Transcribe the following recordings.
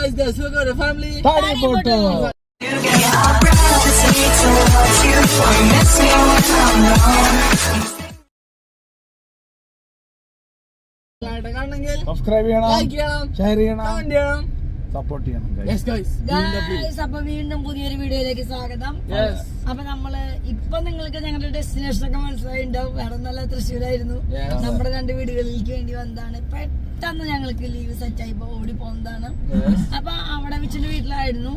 guys, guys, we're going to family. ആയിട്ട് കാണണമെങ്കിൽ subscribe ചെയ്യണം. Like ചെയ്യണം, ഷെയർ ചെയ്യണം. Comment ചെയ്യണം. സപ്പോർട്ട് ചെയ്യണം. അപ്പൊ വീണ്ടും പുതിയൊരു വീഡിയോയിലേക്ക് സ്വാഗതം. അപ്പൊ നമ്മൾ ഇപ്പൊ നിങ്ങൾക്ക് ഞങ്ങളുടെ ഡെസ്റ്റിനേഷൻ ഒക്കെ മനസ്സിലായിണ്ടാവും വേറെ നല്ല തൃശ്ശൂരായിരുന്നു. നമ്മുടെ രണ്ട് വീടുകളിലേക്ക് വേണ്ടി വന്നതാണ്. പെട്ടെന്ന് ഞങ്ങൾക്ക് ലീവ് സെറ്റ് ആയി ഓടി പോകുന്നതാണ്. അപ്പൊ അവിടെ വെച്ചിട്ട് വീട്ടിലായിരുന്നു.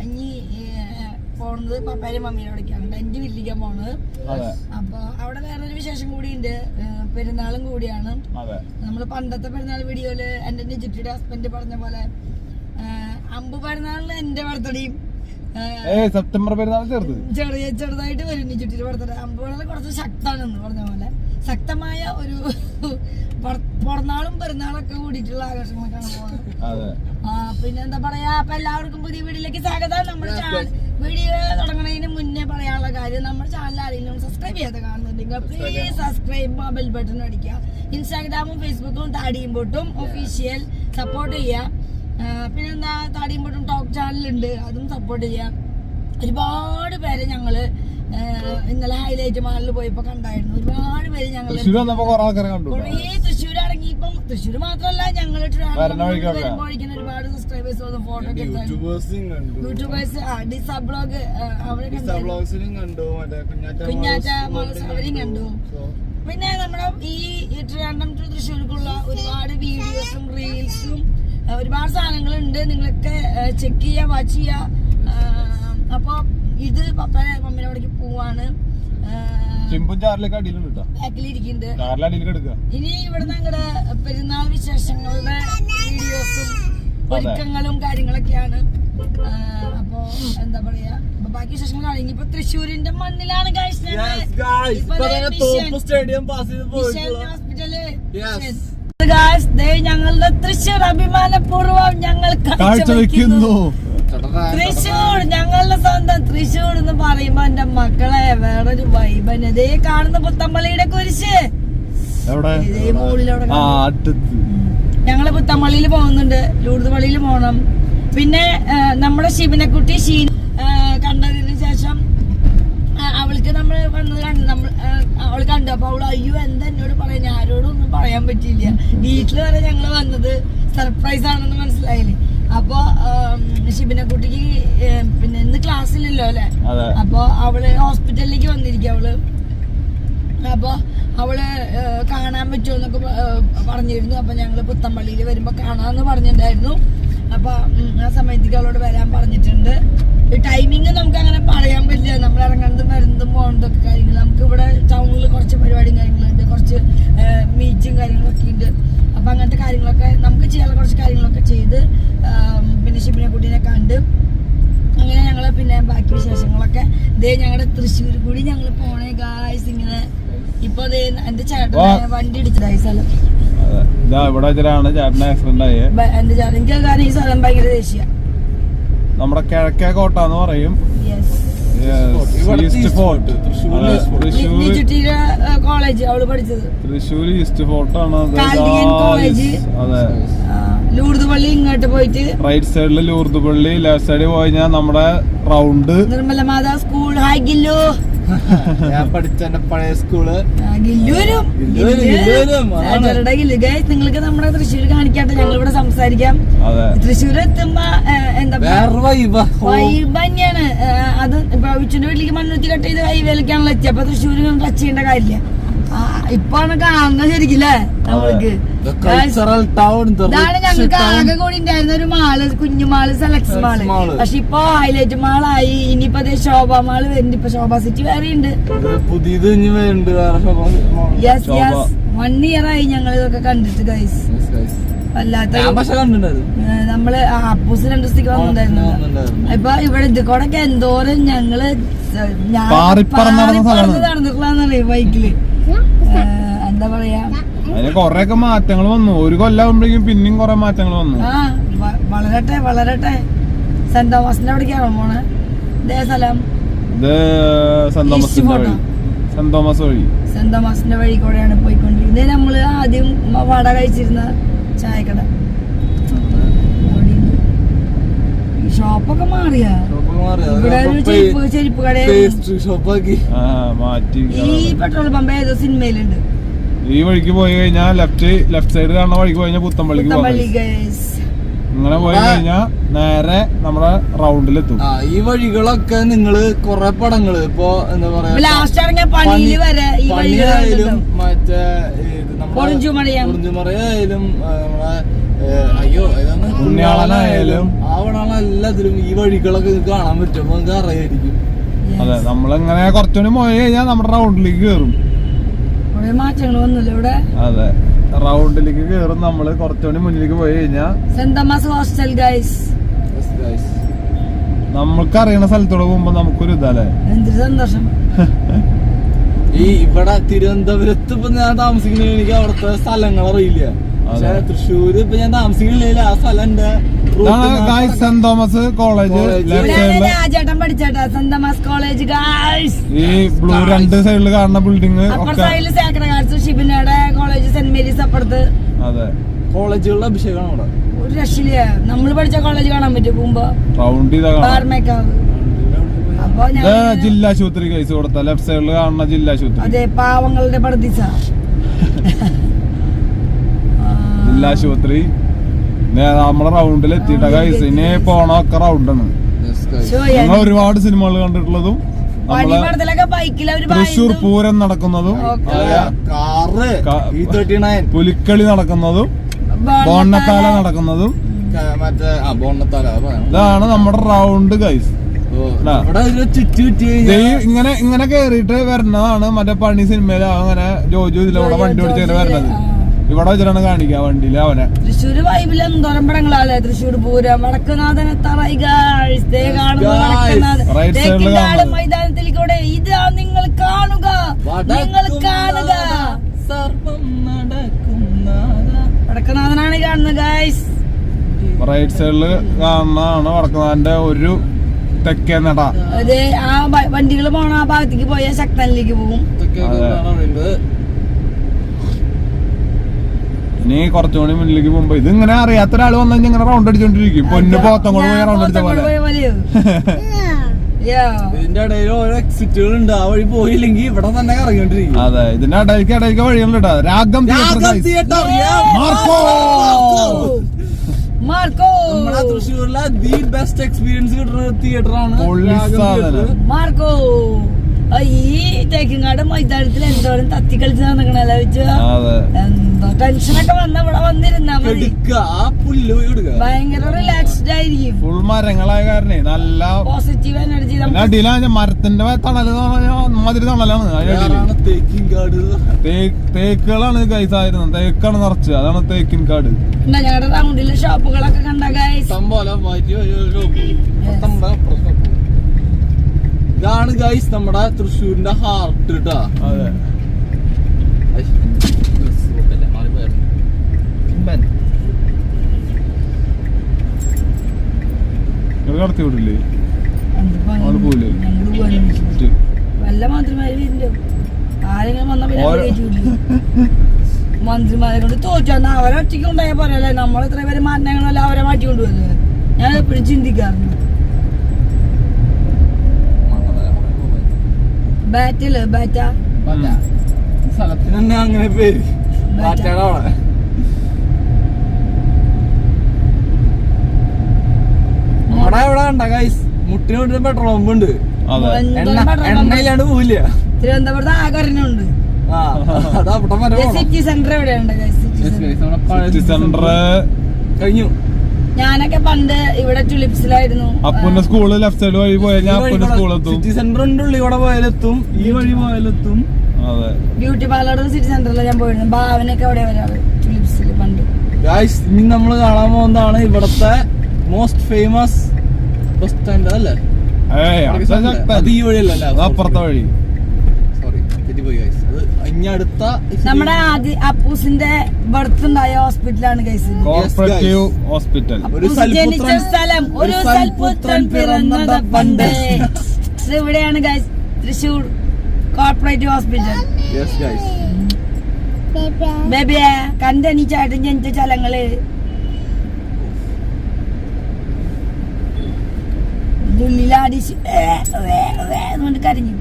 അഞ്ഞി ഇനി പോണത് പപ്പായും മമ്മീനോടൊക്കെയാണ് എന്റെ വീട്ടിലേക്കാണ് പോണത്. അപ്പൊ അവിടെ വേറൊരു വിശേഷം കൂടിയുണ്ട്. ഉണ്ട് പെരുന്നാളും കൂടിയാണ്. അതെ. നമ്മൾ പണ്ടത്തെ പെരുന്നാൾ വീഡിയോയിൽ എന്റെ നിജിറ്റിയുടെ ഹസ്ബൻഡ് പറഞ്ഞ പോലെ പെരുന്നാളിന് എന്റെ ഏ സെപ്റ്റംബർ പെരുന്നാൾ ചേർത്ത് ചെറിയ ചെറുതായിട്ട് വരും ചുറ്റി ബർത്ത്ഡേ അമ്പ് പെരുന്നാൾ കുറച്ച് ശക്തമാണെന്ന് പറഞ്ഞ പോലെ. ശക്തമായ ഒരു പൊറ- പിറന്നാളും പെരുന്നാളൊക്കെ കൂടിയിട്ടുള്ള ആഘോഷങ്ങളൊക്കെയാണ് പോകുന്നത് അതെ. ആ പിന്നെ എന്താ പറയാ അപ്പൊ എല്ലാവർക്കും പുതിയ വീട്ടിലേക്ക് സ്വാഗതം. നമ്മുടെ ചാനൽ വീഡിയോ തുടങ്ങുന്നതിന് മുന്നേ പറയാനുള്ള കാര്യം നമ്മുടെ ചാനൽ ആരെങ്കിലും സബ്സ്ക്രൈബ് ചെയ്യാതെ കാണുന്നുണ്ടെങ്കിൽ പ്ലീസ് സബ്സ്ക്രൈബ് ബെൽ ബട്ടൺ അടിക്കുക. ഇൻസ്റ്റാഗ്രാമും ഫേസ്ബുക്കും താടിയും പൊട്ടും ഒഫീഷ്യൽ സപ്പോർട്ട് ചെയ്യുക. പിന്നെന്താ താടിയും പൊട്ടും ടോക്ക് ചാനലുണ്ട് അതും സപ്പോർട്ട് ചെയ്യാം. ഒരുപാട് പേര് ഞങ്ങൾ ഇന്നലെ ഹൈലൈറ്റ് മാളിൽ പോയപ്പോ കണ്ടായിരുന്നു. ഒരുപാട് പേര് ഞങ്ങൾ കൊറേ തൃശ്ശൂർ മാത്രല്ല തൃശ്ശൂർ മാത്രമല്ല ഞങ്ങൾ വരുമ്പോഴേക്കും ഒരുപാട് സബ്സ്ക്രൈബേഴ്സ് വന്നു ഫോട്ടോ യൂട്യൂബേഴ്സും കണ്ടു. ഡിസ ബ്ലോഗ് അവരെ കുഞ്ഞാറ്റ അവരെയും കണ്ടു. പിന്നെ നമ്മുടെ ഈ ഈ ട്രിവാൻഡ്രം ടു തൃശ്ശൂർക്കുള്ള ഒരുപാട് വീഡിയോസും റീൽസും ഒരുപാട് സാധനങ്ങളുണ്ട്. നിങ്ങളൊക്കെ ചെക്ക് ചെയ്യുക വാച്ച് ചെയ്യുക അപ്പൊ ഇത് പപ്പനെ മമ്മിയുടെ അവിടേക്ക് പോവാണ്. ചിമ്പും ചാറിലേക്ക് അടിയിലുണ്ട് ഇനി ഇവിടുന്ന് അങ്ങടെ പെരുന്നാൾ വിശേഷങ്ങളുടെ വീഡിയോസും ഒരുക്കങ്ങളും കാര്യങ്ങളൊക്കെയാണ്. അപ്പൊ എന്താ പറയാ? അപ്പൊ ബാക്കി വിശേഷങ്ങൾ കാണാം ഇനിയിപ്പോ തൃശ്ശൂരിന്റെ മണ്ണിലാണ് ഹോസ്പിറ്റൽ ഞങ്ങളുടെ തൃശ്ശൂർ അഭിമാനപൂർവം ഞങ്ങൾ കാഴ്ചവെക്കുന്നു. തൃശ്ശൂർ ഞങ്ങളുടെ സ്വന്തം തൃശ്ശൂർ എന്ന് പറയുമ്പോ എന്റെ മക്കളെ വേറൊരു വൈബന് ദേ കാണുന്ന പുത്തമ്പള്ളിയുടെ കുരിശ്. എവിടെ? ഇതേ മുകളിലവിടെ ആ അടുത്ത് ഞങ്ങൾ പുത്തമ്പള്ളിയിൽ പോകുന്നുണ്ട്. ലൂർദ് പള്ളിയിൽ പോകണം പിന്നെ നമ്മുടെ ശിവനക്കുട്ടി ഷീൻ ശേഷം അവൾക്ക് നമ്മൾ വന്നത് കണ്ട് നമ്മൾ അവൾ കണ്ടു. അപ്പൊ അവൾ അയ്യോ എന്താ എന്നോട് പറയാൻ ആരോടും ഒന്നും പറയാൻ പറ്റിയില്ല. വീട്ടിൽ വരെ ഞങ്ങൾ വന്നത് സർപ്രൈസ് ആണെന്ന് മനസ്സിലായില്ലേ? അപ്പൊ ഷിബിനെ കുട്ടിക്ക് പിന്നെ ഇന്ന് ക്ലാസ്സിലല്ലോ അല്ലെ? അപ്പൊ അവൾ ഹോസ്പിറ്റലിലേക്ക് വന്നിരിക്കും അവൾ. അപ്പൊ അവൾ കാണാൻ പറ്റുമോ എന്നൊക്കെ പറഞ്ഞിരുന്നു. അപ്പൊ ഞങ്ങൾ പുത്തമ്പള്ളിയിൽ വരുമ്പോ കാണാന്ന് പറഞ്ഞിട്ടുണ്ടായിരുന്നു അപ്പൊ ആ സമയത്തേക്ക് അവളോട് വരാൻ പറഞ്ഞിട്ടുണ്ട്. ടൈമിങ് നമുക്ക് അങ്ങനെ പറയാൻ പറ്റില്ല. നമ്മൾ ഇറങ്ങുന്നതും വരുന്നതും പോകുന്നതൊക്കെ കാര്യങ്ങൾ. നമുക്ക് ഇവിടെ ടൗണിൽ കുറച്ച് പരിപാടിയും കാര്യങ്ങളുണ്ട് കുറച്ച് മീറ്റും കാര്യങ്ങളൊക്കെ ഉണ്ട്. അപ്പം അങ്ങനത്തെ കാര്യങ്ങളൊക്കെ നമുക്ക് ചെയ്യാനുള്ള കുറച്ച് കാര്യങ്ങളൊക്കെ ചെയ്ത് പിന്നെ ഷിബിനെ കുട്ടീനെ കണ്ട് അങ്ങനെ ഞങ്ങൾ പിന്നെ ബാക്കി വിശേഷങ്ങളൊക്കെ ദേ ഞങ്ങളുടെ തൃശ്ശൂർ കൂടി ഞങ്ങൾ പോണേ ഗായ്സ് ഇങ്ങനെ. ഇപ്പൊ എന്റെ ചേട്ടൻ വണ്ടി ഇടിച്ചതായി സ്ഥലം. ഇവിടെ ചേട്ടന് ആക്സിഡന്റ് ആയേ. എന്റെ ചേട്ടൻ എനിക്ക് കാരണം ഈ സ്ഥലം ഭയങ്കര ദേഷ്യ. നമ്മുടെ കിഴക്കേ കോട്ട എന്ന് പറയും. കോളേജ് അവൾ പഠിച്ചത്. തൃശ്ശൂർ ഈസ്റ്റ് ഫോർട്ട് ആണ്. അത് കാൽഡിയൻ കോളേജ്. അതെ. ആ, ലൂർദ് പള്ളി ഇങ്ങോട്ട് പോയിട്ട് റൈറ്റ് സൈഡിൽ ലൂർദ് പള്ളി ലെഫ്റ്റ് സൈഡിൽ പോയി കഴിഞ്ഞാൽ നമ്മുടെ റൗണ്ട്. നിർമ്മല മാതാ സ്കൂൾ. ഹാഗില്ലോ ഗില്ലു. ഞാൻ പഠിച്ച പഴയ സ്കൂൾ. നിങ്ങൾക്ക് നമ്മുടെ തൃശ്ശൂർ കാണിക്കാട്ടെ. ഞങ്ങൾ ഇവിടെ സംസാരിക്കാം. അതെ. തൃശ്ശൂർ എത്തുമ്പോ എന്താ വൈബ് വൈബ് തന്നെയാണ്. അത് ഇപ്പൊ ഉച്ചന്റെ വീട്ടിലേക്ക് മണ്ണുത്തി കട്ട് ചെയ്ത് ഹൈവേയിലേക്കാണല്ലോ എത്തിയത് അപ്പൊ തൃശ്ശൂർ ടച്ച് ചെയ്യേണ്ട കാര്യമില്ല. ഇപ്പാണ് കാണുന്നത് ശരിക്കില്ലേ? നമ്മൾക്ക്. കൾച്ചറൽ ടൗൺ ഇതാണ് ഞങ്ങൾക്ക് ആകെ കൂടി ഉണ്ടായിരുന്ന ഒരു മാൾ കുഞ്ഞു മാൾ സെലക്സ് മാൾ മാൾ. പക്ഷെ ഇപ്പൊ ഹൈലൈറ്റ് മാളായി ഇനിയിപ്പോ ദേ ശോഭ മാൾ വരുന്നുണ്ട്. ഇപ്പൊ ശോഭ സിറ്റി വേറെ ഉണ്ട്. പുതിയത്. യെസ് യെസ് വൺ ഇയർ ആയി ഞങ്ങൾ ഇതൊക്കെ കണ്ടിട്ട് ഗൈസ് വല്ലാത്ത നമ്മൾ അപ്പൂസ് രണ്ടു ദിവസത്തേക്ക് വന്നിട്ടുണ്ടായിരുന്നു. ഇപ്പൊ ഇവിടെ ഇത് കൂടെ എന്തോരം ഞങ്ങൾ ഞാൻ പാറിപ്പറന്ന് നടന്ന പാറിപ്പറന്ന് ബൈക്കിൽ എന്താ പറയാ? അതിന് കൊറേയൊക്കെ മാറ്റങ്ങൾ വന്നു. ഒരു കൊല്ലാകുമ്പോഴേക്കും പിന്നെയും കൊറേ മാറ്റങ്ങൾ വന്നു. ആ വളരട്ടെ വളരട്ടെ. സെന്റ് തോമസിന്റെ അവിടേക്കാണോ പോണേ? ഇതേ സ്ഥലം. ഇത് സെന്റ് തോമസിന്റെ വഴി. Fort സെന്റ് തോമസ് വഴി. സെന്റ് തോമസിന്റെ വഴി കൂടെയാണ് പോയിക്കൊണ്ടിരിക്കുന്നത് നമ്മൾ ആദ്യം വട കഴിച്ചിരുന്ന ചായക്കട. ഷോപ്പൊക്കെ മാറിയാ? ഇവിടെ ഒരു ചെരുപ്പ് ചെരുപ്പ് മാറ്റി ഈ പെട്രോൾ പമ്പ് ഏതോ സിനിമയിലുണ്ട്. ഈ വഴിക്ക് പോയി കഴിഞ്ഞാൽ ലെഫ്റ്റ് ലെഫ്റ്റ് സൈഡ് കാണുന്ന വഴിക്ക് പോയി കഴിഞ്ഞാൽ പുത്തമ്പള്ളിക്ക് പുത്തമ്പള്ളി പോകാം ഇങ്ങനെ പോയി കഴിഞ്ഞാൽ നേരെ നമ്മുടെ റൗണ്ടിലെത്തും ആ ഈ വഴികളൊക്കെ നിങ്ങൾ കൊറേ പടങ്ങൾ. ഇപ്പൊ എന്താ പറയാ ലാസ്റ്റ് ഇറങ്ങിയ പണിയിൽ വരെ ഈ പണിയായാലും മറ്റേ. പൊറിഞ്ചുമലയായാലും നമ്മളെ അയ്യോ ഏതാണ് പുണ്യാളനായാലും. ആ എല്ലാത്തിലും ഈ വഴികളൊക്കെ കാണാൻ പറ്റും. നിങ്ങൾക്ക് അറിയായിരിക്കും. അതെ നമ്മളിങ്ങനെ കുറച്ചുകൂടി പോയി കഴിഞ്ഞാൽ നമ്മുടെ റൗണ്ടിലേക്ക് കയറും കുറെ. മാറ്റങ്ങൾ വന്നില്ല ഇവിടെ? അതെ. റൗണ്ടിലേക്ക് കേറും നമ്മൾ. കുറച്ചുകൂടി മുന്നിലേക്ക് പോയി കഴിഞ്ഞാൽ Saint Thomas hostel guys Yes, guys. നമ്മൾക്ക് അറിയണ സ്ഥലത്തോടെ പോകുമ്പോ നമുക്കൊരു ഇതല്ലേ? എന്തൊരു സന്തോഷം. ഈ ഇവിടെ തിരുവനന്തപുരത്ത് ഇപ്പൊ ഞാൻ താമസിക്കുന്ന എനിക്ക് അവിടുത്തെ സ്ഥലങ്ങൾ അറിയില്ല പക്ഷെ. തൃശ്ശൂര് ഇപ്പൊ ഞാൻ താമസിക്കുന്നില്ല. ആ സ്ഥലം എന്റെ ഗായ്സ് സെന്റ് തോമസ് കോളേജ് രാജേട്ടൻ പഠിച്ചേട്ടാ സെന്റ് തോമസ് കോളേജ് ഈ ബ്ലൂ രണ്ട് സൈഡിൽ കാണുന്ന ബിൽഡിംഗ് അപ്പുറ ഒക്കെ സൈഡിൽ സേക്രഡ് ഹാർട്സ് ഷിബിനയുടെ കോളേജ് സെന്റ് മേരീസ് അപ്പുറത്ത്. അതെ. കോളേജുകളുടെ അഭിഷേകമാണ് അവിടെ. ഒരു രക്ഷയില്ല? നമ്മൾ പഠിച്ച കോളേജ് കാണാൻ പറ്റും പോകുമ്പോ റൗണ്ട് ബാർമേക്കാവ് അപ്പൊ ഇത് ഞാൻ ജില്ലാ ആശുപത്രി കേസ് കൊടുത്ത. ലെഫ്റ്റ് സൈഡിൽ കാണുന്ന ജില്ലാ ആശുപത്രി. അതെ പാവങ്ങളുടെ പടദിസ. ജില്ലാ ആശുപത്രി. നേ- നമ്മളെ റൗണ്ടിൽ എത്തിയിട്ട. ഗൈസ് ഇനി പോണൊക്കെ റൗണ്ടാണ് ഞങ്ങൾ ഒരുപാട് സിനിമകൾ കണ്ടിട്ടുള്ളതും തൃശൂർ പൂരം നടക്കുന്നതും പുലിക്കളി നടക്കുന്നതും ബോണത്താല. ബോണ്ണത്താല നടക്കുന്നതും. ഇതാണ് നമ്മുടെ റൗണ്ട് ഗൈസ് ഇങ്ങനെ ഇങ്ങനെ കേറിയിട്ട് വരുന്നതാണ് മറ്റേ പണി സിനിമയിൽ. അങ്ങനെ ജോജു ഇതിലൂടെ വണ്ടി ഓടിച്ചിങ്ങനെ വരുന്നത്. ഇവിടെ വെച്ചിട്ടാണ് കാണിക്കുക വണ്ടിയിൽ അവനെ. തൃശ്ശൂര് വൈബിലും എന്തോരം പടങ്ങളാല്ലേ തൃശ്ശൂർ പൂരം വടക്കുനാഥൻ എത്താറായി മൈതാനത്തിൽ കൂടെ ഇതാ നിങ്ങൾ കാണുക. നിങ്ങൾ കാണുക. സർവം നടക്കുന്നതാ. വടക്കുനാഥനാണ് കാണുന്നത് ഗായ്സ് റൈറ്റ് സൈഡിൽ കാണുന്നതാണ് വടക്കുന്നാന്റെ ഒരു തെക്കേ നട. അതെ ആ വണ്ടികൾ പോണ ആ ഭാഗത്തേക്ക് പോയാൽ ശക്തനിലേക്ക് പോകും ഇതൊക്കെ അതെ. കാണാൻ വേണ്ടത്. ഇനി കുറച്ചുകൂടി മുന്നിലേക്ക് പോകുമ്പോ ഇത് ഇങ്ങനെ അറിയാത്ത ഒരാൾ വന്നു കഴിഞ്ഞാൽ ഇങ്ങനെ റൗണ്ട് അടിച്ചോണ്ടിരിക്കും. പൊന്നു പോത്തം കൊണ്ട് പോയി റൗണ്ട് അടിച്ച പോലെ. ഇതിന്റെ ഇടയിൽ ഓരോ എക്സിറ്റുകൾ ഉണ്ട് ആ വഴി പോയില്ലെങ്കിൽ ഇവിടെ തന്നെ കറങ്ങിക്കൊണ്ടിരിക്കും. അതെ ഇതിന്റെ ഇടയ്ക്ക് ഇടയ്ക്ക് വഴികളുണ്ട് രാഗം തിയേറ്റർ. മാർക്കോ! മാർക്കോ! നമ്മുടെ തൃശ്ശൂരിലെ ദി ബെസ്റ്റ് എക്സ്പീരിയൻസ് കിട്ടുന്ന തിയേറ്റർ ആണ് രാഗം മാർക്കോ! ഈ തേക്കിങ്ങാട് മൈതാനത്തിൽ എന്തോരം തത്തി കളിച്ച് നടക്കണല്ലോ വെച്ച് എന്തോ ടെൻഷനൊക്കെ വന്ന ഇവിടെ വന്നിരുന്നാ മതി. ഭയങ്കര റിലാക്സ്ഡ് ആയിരിക്കും. ഫുൾ മരങ്ങളായ കാരണേ നല്ല പോസിറ്റീവ് എനർജി അടിയിലാണ് മരത്തിന്റെ തണൽ മാതിരി തണലാണ് തേക്കുകളാണ് കൈസായിരുന്നത് തേക്കാണ് നിറച്ച് അതാണ് തേക്കിൻ കാട് ഞങ്ങളുടെ റൗണ്ടിലെ ഷോപ്പുകളൊക്കെ കണ്ട ഗൈസ് ഇഷ്ടം പോലെ മാറ്റി ഒരു ഷോപ്പ് പത്തൊമ്പത് അപ്പുറം ഷോപ്പ് ഇതാണ് ഗൈസ് നമ്മുടെ തൃശ്ശൂരിന്റെ ഹാർട്ട് കേട്ടാ അതെ. കടത്തി വിടില്ലേ? വല്ല മന്ത്രിമാര് വരുന്നുണ്ടോ. ആരെങ്കിലും വന്ന മന്ത്രിമാരെ കൊണ്ട് തോറ്റാന്ന് അവരെ ഒറ്റയ്ക്ക് ഉണ്ടായ പോരല്ലേ? നമ്മൾ ഇത്ര പേര് മാറ്റങ്ങളല്ല അവരെ മാറ്റി കൊണ്ടുവന്നത്. ഞാൻ എപ്പോഴും ചിന്തിക്കാറുണ്ട്. ബാറ്റിൽ ബാറ്റ സ്ഥലത്തിന് തന്നെ അങ്ങനെ പേര്? മാറ്റാടെ അവിടെ ഇവിടെ കണ്ട ഗൈസ് മുട്ടിന് മുട്ടിന് പെട്രോൾ പമ്പ് ഉണ്ട്. അതെ. എണ്ണ എണ്ണയിലാണ്ട് പോവില്ല. തിരുവനന്തപുരത്ത് ആകെ പോണം. സിറ്റി സെന്റർ എവിടെയുണ്ട് സിറ്റി സെന്റർ guys, പഴയ സിറ്റി സെന്റർ കഴിഞ്ഞു. ഞാനൊക്കെ പണ്ട് ഇവിടെ ടുലിപ്സിലായിരുന്നു അപ്പുന്റെ സ്കൂൾ ലെഫ്റ്റ് സൈഡ് വഴി പോയാൽ ഞാൻ അപ്പുന്റെ സ്കൂളെത്തും സിറ്റി സെന്ററിന്റെ ഉള്ളിൽ കൂടെ പോയാലെത്തും ഈ വഴി പോയാലെത്തും. അതെ. ബ്യൂട്ടി പാർലറും സിറ്റി സെന്ററിൽ ഞാൻ പോയിരുന്നു. ഭാവനൊക്കെ അവിടെ വരാറ് ടുലിപ്സിൽ പണ്ട്. ഗായ്സ് ഇനി നമ്മൾ കാണാൻ പോകുന്നതാണ് ഇവിടത്തെ മോസ്റ്റ് ഫേമസ് ബസ് സ്റ്റാൻഡ് അല്ലേ ഏയ് അത് ഈ വഴിയല്ല അപ്പുറത്തെ വഴി. സോറി തെറ്റിപ്പോയി ഗൈസ് അത് ഇനി അടുത്ത നമ്മുടെ ആദ്യ അപ്പൂസിന്റെ ബർത്ത് ഉണ്ടായ ഹോസ്പിറ്റലാണ് കേസ് കോർപ്പറേറ്റീവ് ഹോസ്പിറ്റൽ. ഒരു ജനിച്ച സ്ഥലം ഒരു സൽപുത്രൻ പിറന്നത് പണ്ട്. ഇത് ഇവിടെയാണ് ഗൈസ് തൃശൂർ കോർപ്പറേറ്റീവ് ഹോസ്പിറ്റൽ. ബേബിയെ കണ്ടനി ചേട്ടൻ ജനിച്ച സ്ഥലങ്ങൾ. ഏ കരഞ്ഞു.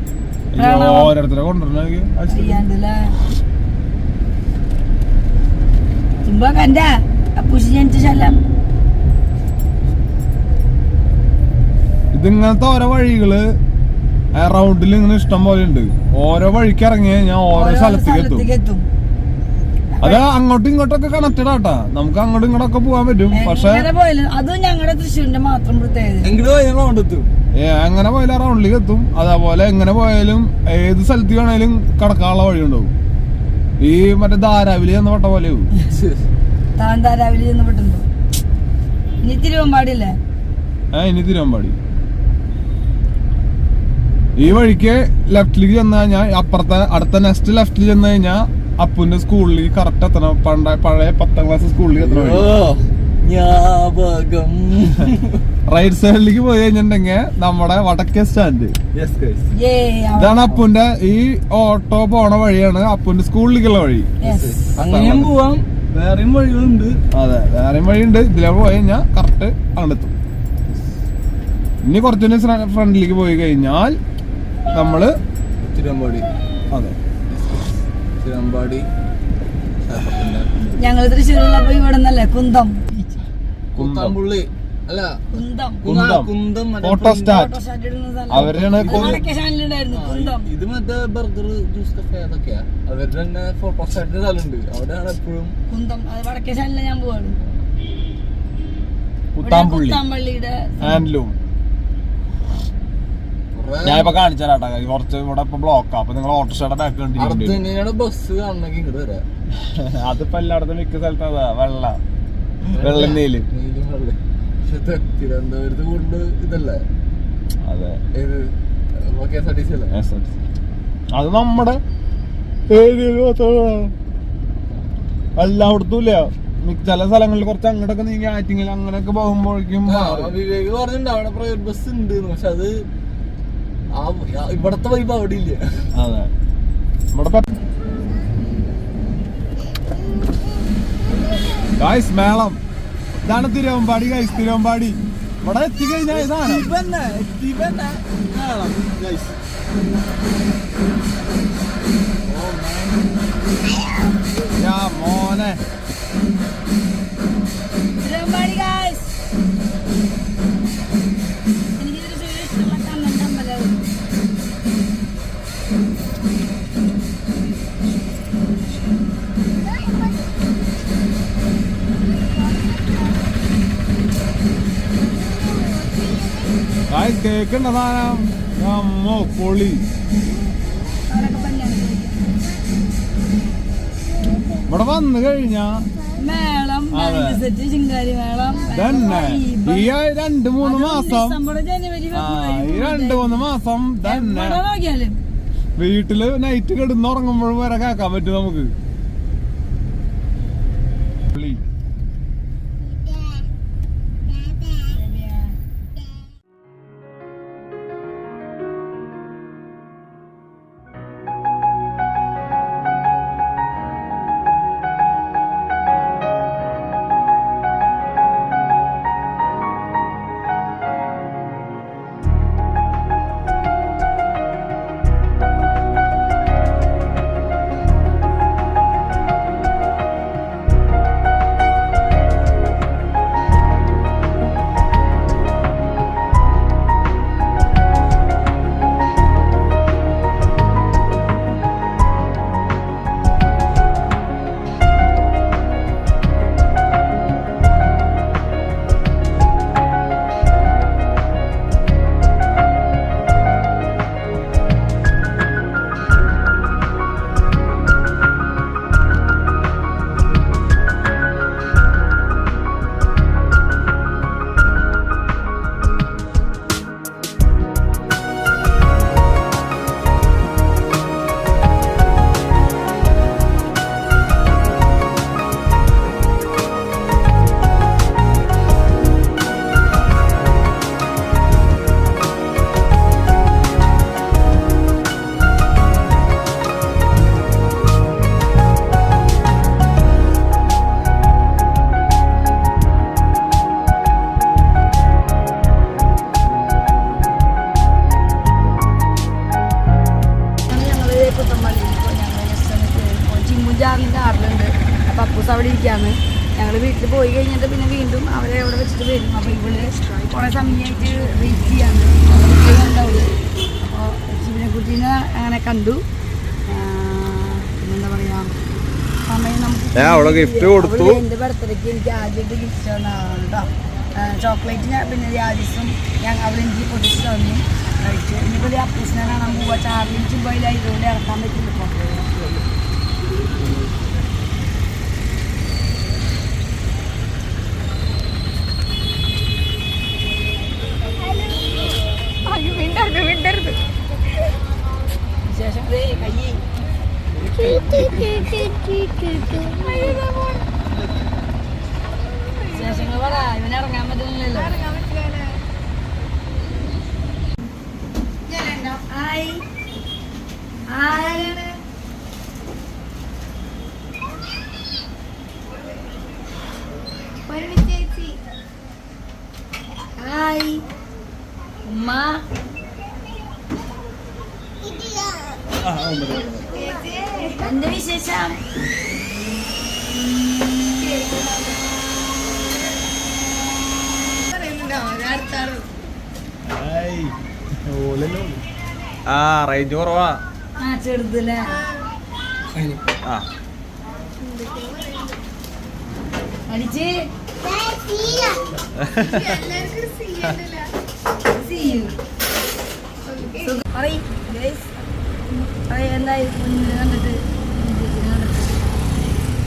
ഓരോരുത്തരെ കൊണ്ടുവരണ ഇതിങ്ങനത്തെ ഓരോ വഴികൾ റൗണ്ടിൽ ഇങ്ങനെ ഇഷ്ടം പോലെ ഉണ്ട്. ഓരോ വഴിക്ക് ഇറങ്ങി കഴിഞ്ഞാൽ ഓരോ സ്ഥലത്തേക്ക് എത്തും. അത് അങ്ങോട്ടും ഇങ്ങോട്ടൊക്കെ കണക്റ്റഡ് ആട്ടാ. നമുക്ക് അങ്ങോട്ടും ഇങ്ങോട്ടൊക്കെ പോകാൻ പറ്റും. പക്ഷേ അതും ഞങ്ങളുടെ തൃശ്ശൂരിന്റെ മാത്രം പ്രത്യേകത. എങ്കിലും പോയാലും ആ ഏ, എങ്ങനെ പോയാലും റൗണ്ടിലേക്ക് എത്തും. അതേപോലെ എങ്ങനെ പോയാലും ഏത് സ്ഥലത്ത് വേണേലും കടക്കാനുള്ള വഴി ഉണ്ടാവും ഈ മറ്റേ ധാരാവിലി എന്ന പെട്ട പോലെ താൻ പെട്ടുണ്ടോ ഇനി ആ ഇനി തിരുവമ്പാടി. ഈ വഴിക്ക് ലെഫ്റ്റിലേക്ക് ചെന്ന് കഴിഞ്ഞാൽ അപ്പുറത്തെ അടുത്ത നെക്സ്റ്റ് ലെഫ്റ്റിൽ ചെന്ന് കഴിഞ്ഞാൽ അപ്പുന്റെ സ്കൂളിലേക്ക് കറക്റ്റ് എത്തണം. പണ്ട പഴയ പത്താം ക്ലാസ് സ്കൂളിലേക്ക് എത്തണം. റൈറ്റ് സൈഡിലേക്ക് പോയി കഴിഞ്ഞിട്ടുണ്ടെങ്കിൽ നമ്മുടെ വടക്കേ സ്റ്റാൻഡ് ഇതാണ് അപ്പുന്റെ ഈ ഓട്ടോ പോണ വഴിയാണ് അപ്പുന്റെ സ്കൂളിലേക്കുള്ള വഴി. അങ്ങനെയും പോവാം. വേറെയും വഴികളുണ്ട്. അതെ വേറെയും വഴിയുണ്ട്. ഇതിലെ പോയി കഴിഞ്ഞാൽ കറക്റ്റ് അങ്ങെത്തും ഇനി കുറച്ചുകൂടി ഫ്രണ്ടിലേക്ക് പോയി കഴിഞ്ഞാൽ നമ്മൾ തിരുവമ്പാടി. അതെ. തിരുവമ്പാടി. ഞങ്ങൾ ഞങ്ങൾ തൃശ്ശൂരുള്ളപ്പോ ഇവിടെ നിന്നല്ലേ കുന്തം. കുത്താമ്പുള്ളി. അല്ല കുന്തം. ഇടുന്ന സ്ഥലം. അവരാണ് ഇത് മറ്റേ ബർഗർ ജ്യൂസ് കഫേ അതൊക്കെയാ. അവരുടെ തന്നെ ഫോട്ടോ സ്റ്റാറ്റിന്റെ സ്ഥലമുണ്ട്. അവിടെയാണ് എപ്പോഴും കുന്തം. വടക്കേ ചാനലിൽ ഞാൻ പോവാണ്. കുത്താമ്പള്ളിയുടെ ഹാൻഡ്ലൂം ഞാൻ ഇപ്പൊ കാണിച്ചാലാട്ടാ കുറച്ച് ഇവിടെ ഇപ്പൊ ബ്ലോക്കാ അപ്പൊ നിങ്ങൾ ഓട്ടോറിക്ഷയുടെ ബാക്ക് കണ്ടിട്ടുണ്ട് ബസ് കാണണമെങ്കിൽ ഇങ്ങോട്ട് വരാം. അതിപ്പോ എല്ലായിടത്തും മിക്ക സ്ഥലത്താ വെള്ള. വെള്ള നീൽ നീലും വെള്ള. പക്ഷെ തിരുവനന്തപുരത്ത് കൂടുതൽ ഇതല്ലേ? അതെ. ഏത്? K S R T C അല്ലേ. അത് നമ്മുടെ എല്ലായിടത്തും ഇല്ല. ചില സ്ഥലങ്ങളിൽ കുറച്ച് അങ്ങോട്ടൊക്കെ നീങ്ങി ആറ്റിങ്ങിൽ അങ്ങനെയൊക്കെ പോകുമ്പോഴേക്കും വിവേക് പറഞ്ഞിട്ടുണ്ട് അവിടെ പ്രൈവറ്റ് ബസ് ഉണ്ട് പക്ഷെ അത് ഇവിടത്തെ വൈബ് അവിടെ ഇല്ല. അതെ. നമ്മുടെ ഗായ്സ് മേളം. ഇതാണ് തിരുവമ്പാടി ഗൈസ് തിരുവമ്പാടി. ഇവിടെ എത്തിക്കഴിഞ്ഞാൽ ഇതാണ്. മോനെ. ഗായ്സ് കേക്കുണ്ട സാധനം അമ്മോ പൊളി. ഇവിടെ വന്നു കഴിഞ്ഞാ അതെ. തന്നെ. ഈ രണ്ട് മൂന്ന് മാസം ഈ രണ്ട് മൂന്ന് മാസം തന്നെ. വീട്ടിൽ നൈറ്റ് കിടന്നുറങ്ങുമ്പോഴും വരെ കേക്കാൻ പറ്റും നമുക്ക്. അവളെ ഗിഫ്റ്റ് കൊടുത്തു. എന്റെ ബർത്ത്ഡേക്ക് എനിക്ക് ആദ്യമായിട്ട് ഗിഫ്റ്റ് തന്നതാണ് കേട്ടോ ചോക്ലേറ്റ് ഞാൻ പിന്നെ രാജീസും ഞാൻ അവിടെ എനിക്ക് പൊട്ടിച്ച് തന്നു. കഴിച്ചു. ഇനിയിപ്പോൾ അപ്പൂസിനെ കാണാൻ പോവാ. ചാർലിയും ചുബയിലായതുകൊണ്ട് ഇറക്കാൻ പറ്റില്ല വിശേഷം കയ്യേ. വിശേഷങ്ങൾ പറ ഇവന് ഇറങ്ങാൻ പറ്റുന്നില്ലല്ലോ ഹായ് ഹായ് ഹായ് ഉമ്മ എന്താ വിശേഷം ആ റേഞ്ച് കുറവാ ആ ചെറുതല്ലേ ആ അടിച്ച് See you. സുഖം. പറയ്, guys. പറയ്, എന്തായി കുഞ്ഞിനെ കണ്ടിട്ട്? കുഞ്ഞിനെ കുറവാ.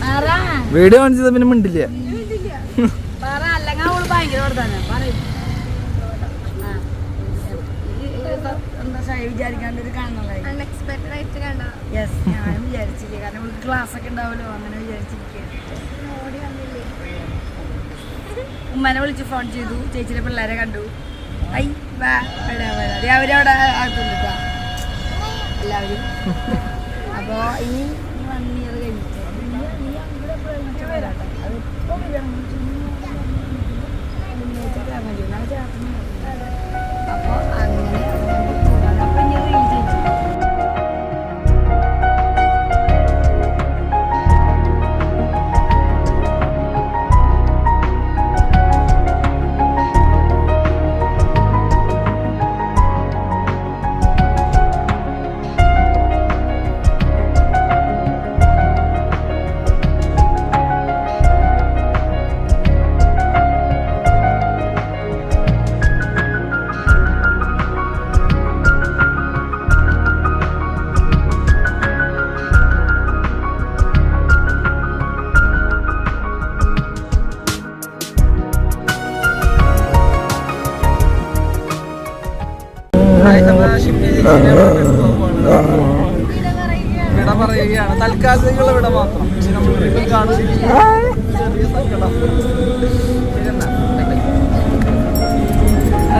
പറ. വീഡിയോ കാണിച്ചത് പിന്നെ മിണ്ടില്ല. പറ, അല്ലെങ്കിൽ അവൾ ഭയങ്കര വർത്താനം. പറയ്. ആ. ഈ- ഈ എന്താ ഷൈ വിചാരിക്കാണ്ട് അൺഎക്സ്പെക്ടഡ് ആയിട്ട് കണ്ടോ. യെസ് ഞാനും വിചാരിച്ചില്ല. കാരണം ഇവൾക്ക് ക്ലാസ് ഒക്കെ ഉണ്ടാവുമല്ലോ അങ്ങനെ വിചാരിച്ചിരിക്കുക ഉമ്മനെ വിളിച്ച് ഫോൺ ചെയ്തു. ചേച്ചിയുടെ പിള്ളേരെ കണ്ടു. ഐ വാ വരാ വരാ ദേ അവരവിടെ ആക്കുന്നുണ്ട് എല്ലാവരും. അപ്പോൾ ഇനി വൺ ഇയർ കഴിഞ്ഞിട്ട് വരാട്ടോ അപ്പോൾ അങ്ങനെ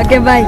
ഓക്കെ ബൈ.